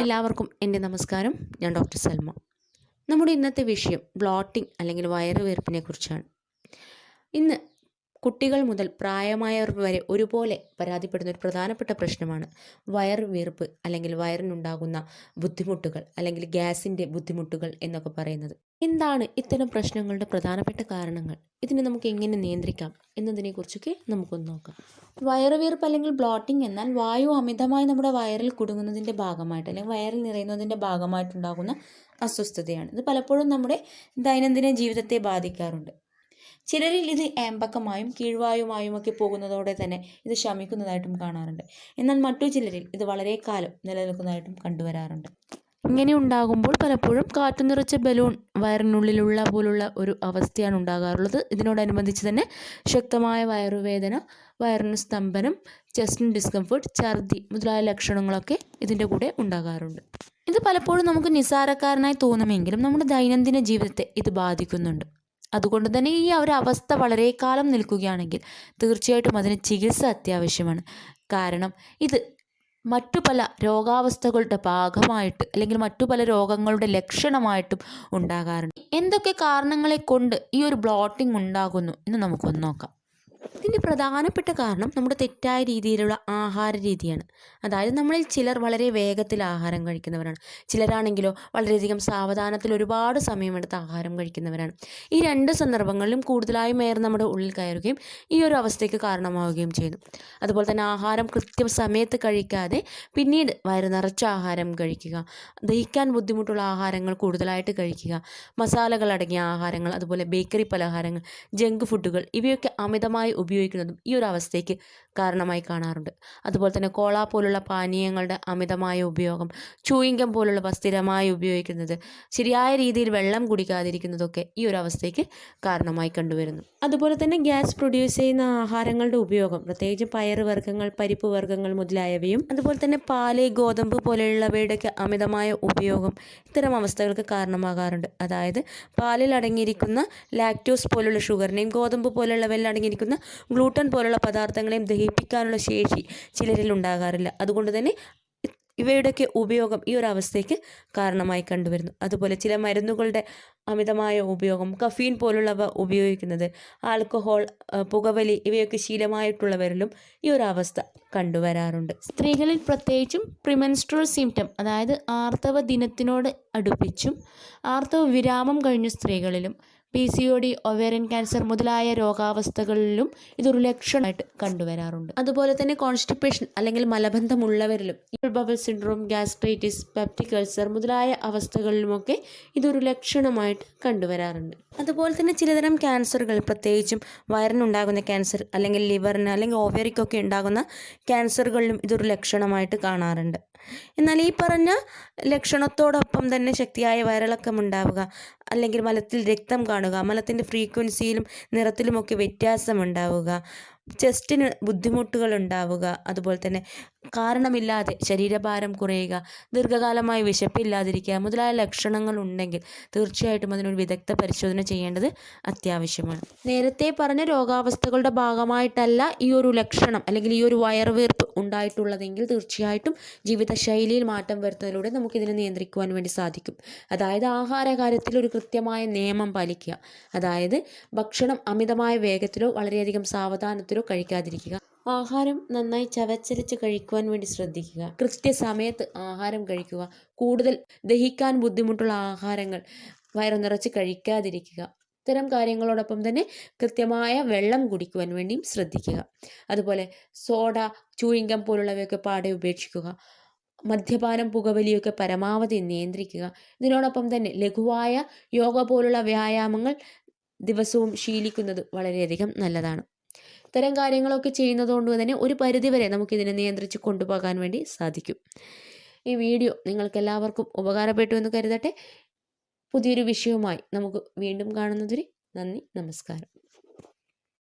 എല്ലാവർക്കും എന്റെ നമസ്കാരം. ഞാൻ ഡോക്ടർ സൽമ. നമ്മുടെ ഇന്നത്തെ വിഷയം ബ്ലോട്ടിംഗ് അല്ലെങ്കിൽ വയറുവേർപ്പിനെ കുറിച്ചാണ്. ഇന്ന് കുട്ടികൾ മുതൽ പ്രായമായവർ വരെ ഒരുപോലെ പരാതിപ്പെടുന്ന ഒരു പ്രധാനപ്പെട്ട പ്രശ്നമാണ് വയർ വീർപ്പ് അല്ലെങ്കിൽ വയറിനുണ്ടാകുന്ന ബുദ്ധിമുട്ടുകൾ അല്ലെങ്കിൽ ഗ്യാസിന്റെ ബുദ്ധിമുട്ടുകൾ എന്നൊക്കെ പറയുന്നത്. എന്താണ് ഇത്തരം പ്രശ്നങ്ങളുടെ പ്രധാനപ്പെട്ട കാരണങ്ങൾ? ഇതിനെ നമുക്ക് എങ്ങനെ നിയന്ത്രിക്കാം എന്നതിനെക്കുറിച്ചൊക്കെ നമുക്കൊന്ന് നോക്കാം. വയറുവീർപ്പ് അല്ലെങ്കിൽ ബ്ലോട്ടിംഗ് എന്നാൽ വായു അമിതമായി നമ്മുടെ വയറിൽ കുടുങ്ങുന്നതിന്റെ ഭാഗമായിട്ട് അല്ലെങ്കിൽ വയറിൽ നിറയുന്നതിന്റെ ഭാഗമായിട്ടുണ്ടാകുന്ന അസ്വസ്ഥതയാണ്. ഇത് പലപ്പോഴും നമ്മുടെ ദൈനംദിന ജീവിതത്തെ ബാധിക്കാറുണ്ട്. ചിലരിൽ ഇത് ഏമ്പക്കമായും കീഴ്വായുമായും ഒക്കെ പോകുന്നതോടെ തന്നെ ഇത് ശമിക്കുന്നതായിട്ടും കാണാറുണ്ട്. എന്നാൽ മറ്റു ചിലരിൽ ഇത് വളരെ കാലം നിലനിൽക്കുന്നതായിട്ടും കണ്ടുവരാറുണ്ട്. ഇങ്ങനെ ഉണ്ടാകുമ്പോൾ പലപ്പോഴും കാറ്റു നിറച്ച ബലൂൺ വയറിനുള്ളിലുള്ള പോലുള്ള ഒരു അവസ്ഥയാണ് ഉണ്ടാകാറുള്ളത്. ഇതിനോടനുബന്ധിച്ച് തന്നെ ശക്തമായ വയറുവേദന വയറിന് സ്തംഭനം ചെസ്റ്റിന് ഡിസ്കംഫർട്ട് ഛർദി മുതലായ ലക്ഷണങ്ങളൊക്കെ ഇതിന്റെ കൂടെ ഉണ്ടാകാറുണ്ട്. ഇത് പലപ്പോഴും നമുക്ക് നിസ്സാരക്കാരനായി തോന്നുമെങ്കിലും നമ്മുടെ ദൈനംദിന ജീവിതത്തെ ഇത് ബാധിക്കുന്നുണ്ട്. അതുകൊണ്ട് തന്നെ ഈ ഒരു അവസ്ഥ വളരെ കാലം നിൽക്കുകയാണെങ്കിൽ തീർച്ചയായിട്ടും അതിന് ചികിത്സ അത്യാവശ്യമാണ്. കാരണം ഇത് മറ്റു പല രോഗാവസ്ഥകളുടെ ഭാഗമായിട്ട് അല്ലെങ്കിൽ മറ്റു പല രോഗങ്ങളുടെ ലക്ഷണമായിട്ടും ഉണ്ടാകാറുണ്ട്. എന്തൊക്കെ കാരണങ്ങളെ കൊണ്ട് ഈ ഒരു ബ്ലോട്ടിംഗ് ഉണ്ടാകുന്നു എന്ന് നമുക്കൊന്ന് നോക്കാം. ഇതിന്റെ പ്രധാനപ്പെട്ട കാരണം നമ്മുടെ തെറ്റായ രീതിയിലുള്ള ആഹാര രീതിയാണ്. അതായത് നമ്മളിൽ ചിലർ വളരെ വേഗത്തിൽ ആഹാരം കഴിക്കുന്നവരാണ്. ചിലരാണെങ്കിലോ വളരെയധികം സാവധാനത്തിൽ ഒരുപാട് സമയമെടുത്ത് ആഹാരം കഴിക്കുന്നവരാണ്. ഈ രണ്ട് സന്ദർഭങ്ങളിലും കൂടുതലായും ഏറെ നമ്മുടെ ഉള്ളിൽ കയറുകയും ഈ ഒരു അവസ്ഥയ്ക്ക് കാരണമാവുകയും ചെയ്യുന്നു. അതുപോലെ തന്നെ ആഹാരം കൃത്യം സമയത്ത് കഴിക്കാതെ പിന്നീട് വയറ് നിറച്ച ആഹാരം കഴിക്കുക ദഹിക്കാൻ ബുദ്ധിമുട്ടുള്ള ആഹാരങ്ങൾ കൂടുതലായിട്ട് കഴിക്കുക മസാലകൾ അടങ്ങിയ ആഹാരങ്ങൾ അതുപോലെ ബേക്കറി പലഹാരങ്ങൾ ജങ്ക് ഫുഡുകൾ ഇവയൊക്കെ അമിതമായി ഉപയോഗിക്കുന്നതും ഈ ഒരു അവസ്ഥയ്ക്ക് കാരണമായി കാണാറുണ്ട്. അതുപോലെ തന്നെ കോള പോലുള്ള പാനീയങ്ങളുടെ അമിതമായ ഉപയോഗം ചൂയിങ്കം പോലുള്ളവ സ്ഥിരമായി ഉപയോഗിക്കുന്നത് ശരിയായ രീതിയിൽ വെള്ളം കുടിക്കാതിരിക്കുന്നതൊക്കെ ഈ ഒരു അവസ്ഥയ്ക്ക് കാരണമായി കണ്ടുവരുന്നു. അതുപോലെ തന്നെ ഗ്യാസ് പ്രൊഡ്യൂസ് ചെയ്യുന്ന ആഹാരങ്ങളുടെ ഉപയോഗം പ്രത്യേകിച്ച് പയറ് വർഗങ്ങൾ പരിപ്പ് വർഗങ്ങൾ മുതലായവയും അതുപോലെ തന്നെ പാൽ ഗോതമ്പ് പോലെയുള്ളവയുടെയൊക്കെ അമിതമായ ഉപയോഗം ഇത്തരം അവസ്ഥകൾക്ക് കാരണമാകാറുണ്ട്. അതായത് പാലിൽ അടങ്ങിയിരിക്കുന്ന ലാക്ടോസ് പോലുള്ള ഷുഗറിനെയും ഗോതമ്പ് പോലുള്ളവയിൽ അടങ്ങിയിരിക്കുന്ന ഗ്ലൂട്ടൻ പോലുള്ള പദാർത്ഥങ്ങളെയും ദഹിപ്പിക്കാനുള്ള ശേഷി ചിലരിൽ ഉണ്ടാകാറില്ല അതുകൊണ്ട് തന്നെ ഇവയുടെയൊക്കെ ഉപയോഗം ഈ ഒരു അവസ്ഥയ്ക്ക് കാരണമായി കണ്ടുവരുന്നു. അതുപോലെ ചില മരുന്നുകളുടെ അമിതമായ ഉപയോഗം കഫീൻ പോലുള്ളവ ഉപയോഗിക്കുന്നത് ആൽക്കഹോൾ പുകവലി ഇവയൊക്കെ ശീലമായിട്ടുള്ളവരിലും ഈ ഒരു അവസ്ഥ കണ്ടുവരാറുണ്ട്. സ്ത്രീകളിൽ പ്രത്യേകിച്ചും പ്രിമെൻസ്ട്രൽ സിംറ്റം അതായത് ആർത്തവ ദിനത്തിനോട് അടുപ്പിച്ചും ആർത്തവ വിരാമം കഴിഞ്ഞ സ്ത്രീകളിലും P C O D ovarian cancer മുതലായ രോഗാവസ്ഥകളിലും ഇതൊരു ലക്ഷണമായിട്ട് കണ്ടുവരാറുണ്ട്. അതുപോലെ തന്നെ കോൺസ്റ്റിപ്പേഷൻ അല്ലെങ്കിൽ മലബന്ധമുള്ളവരിലും bowel syndrome gastritis peptic ulcer മുതലായ അവസ്ഥകളിലുമൊക്കെ ഇതൊരു ലക്ഷണമായിട്ട് കണ്ടുവരാറുണ്ട്. അതുപോലെ തന്നെ ചിലതരം ക്യാൻസറുകൾ പ്രത്യേകിച്ചും വയറിനുണ്ടാകുന്ന ക്യാൻസർ അല്ലെങ്കിൽ ലിവറിന് അല്ലെങ്കിൽ ഓവേറിക്കൊക്കെ ഉണ്ടാകുന്ന ക്യാൻസറുകളിലും ഇതൊരു ലക്ഷണമായിട്ട് കാണാറുണ്ട്. എന്നാൽ ഈ പറഞ്ഞ ലക്ഷണത്തോടൊപ്പം തന്നെ ശക്തിയായ വയറിളക്കം ഉണ്ടാവുക അല്ലെങ്കിൽ മലത്തിൽ രക്തം കാണുക മലത്തിന്റെ ഫ്രീക്വൻസിയിലും നിറത്തിലുമൊക്കെ വ്യത്യാസം ഉണ്ടാവുക ചെസ്റ്റിന് ബുദ്ധിമുട്ടുകൾ ഉണ്ടാവുക അതുപോലെ തന്നെ കാരണമില്ലാതെ ശരീരഭാരം കുറയുക ദീർഘകാലമായി വിശപ്പില്ലാതിരിക്കുക മുതലായ ലക്ഷണങ്ങൾ ഉണ്ടെങ്കിൽ തീർച്ചയായിട്ടും അതിനൊരു വിദഗ്ധ പരിശോധന ചെയ്യേണ്ടത് അത്യാവശ്യമാണ്. നേരത്തെ പറഞ്ഞ രോഗാവസ്ഥകളുടെ ഭാഗമായിട്ടല്ല ഈ ഒരു ലക്ഷണം അല്ലെങ്കിൽ ഈ ഒരു വയറുവീർപ്പ് ഉണ്ടായിട്ടുള്ളതെങ്കിൽ തീർച്ചയായിട്ടും ജീവിതശൈലിയിൽ മാറ്റം വരുത്തുന്നതിലൂടെ നമുക്കിതിനെ നിയന്ത്രിക്കുവാൻ വേണ്ടി സാധിക്കും. അതായത് ആഹാര കാര്യത്തിൽ ഒരു കൃത്യമായ നിയമം പാലിക്കുക. അതായത് ഭക്ഷണം അമിതമായ വേഗത്തിലോ വളരെയധികം സാവധാനത്തിലോ കഴിക്കാതിരിക്കുക. ആഹാരം നന്നായി ചവച്ചരച്ച് കഴിക്കുവാൻ വേണ്ടി ശ്രദ്ധിക്കുക. കൃത്യസമയത്ത് ആഹാരം കഴിക്കുക. കൂടുതൽ ദഹിക്കാൻ ബുദ്ധിമുട്ടുള്ള ആഹാരങ്ങൾ വയറു നിറച്ച് കഴിക്കാതിരിക്കുക. ഇത്തരം കാര്യങ്ങളോടൊപ്പം തന്നെ കൃത്യമായ വെള്ളം കുടിക്കുവാൻ വേണ്ടിയും ശ്രദ്ധിക്കുക. അതുപോലെ സോഡ ചൂയിങ്കം പോലുള്ളവയൊക്കെ പാടെ ഉപേക്ഷിക്കുക. മദ്യപാനം പുകവലിയൊക്കെ പരമാവധി നിയന്ത്രിക്കുക. ഇതിനോടൊപ്പം തന്നെ ലഘുവായ യോഗ പോലുള്ള വ്യായാമങ്ങൾ ദിവസവും ശീലിക്കുന്നത് വളരെയധികം നല്ലതാണ്. ഇത്തരം കാര്യങ്ങളൊക്കെ ചെയ്യുന്നതുകൊണ്ട് തന്നെ ഒരു പരിധിവരെ നമുക്കിതിനെ നിയന്ത്രിച്ച് കൊണ്ടുപോകാൻ വേണ്ടി സാധിക്കും. ഈ വീഡിയോ നിങ്ങൾക്ക് എല്ലാവർക്കും ഉപകാരപ്പെട്ടു എന്ന് കരുതട്ടെ. പുതിയൊരു വിഷയവുമായി നമുക്ക് വീണ്ടും കാണുന്നതിന് നന്ദി നമസ്കാരം.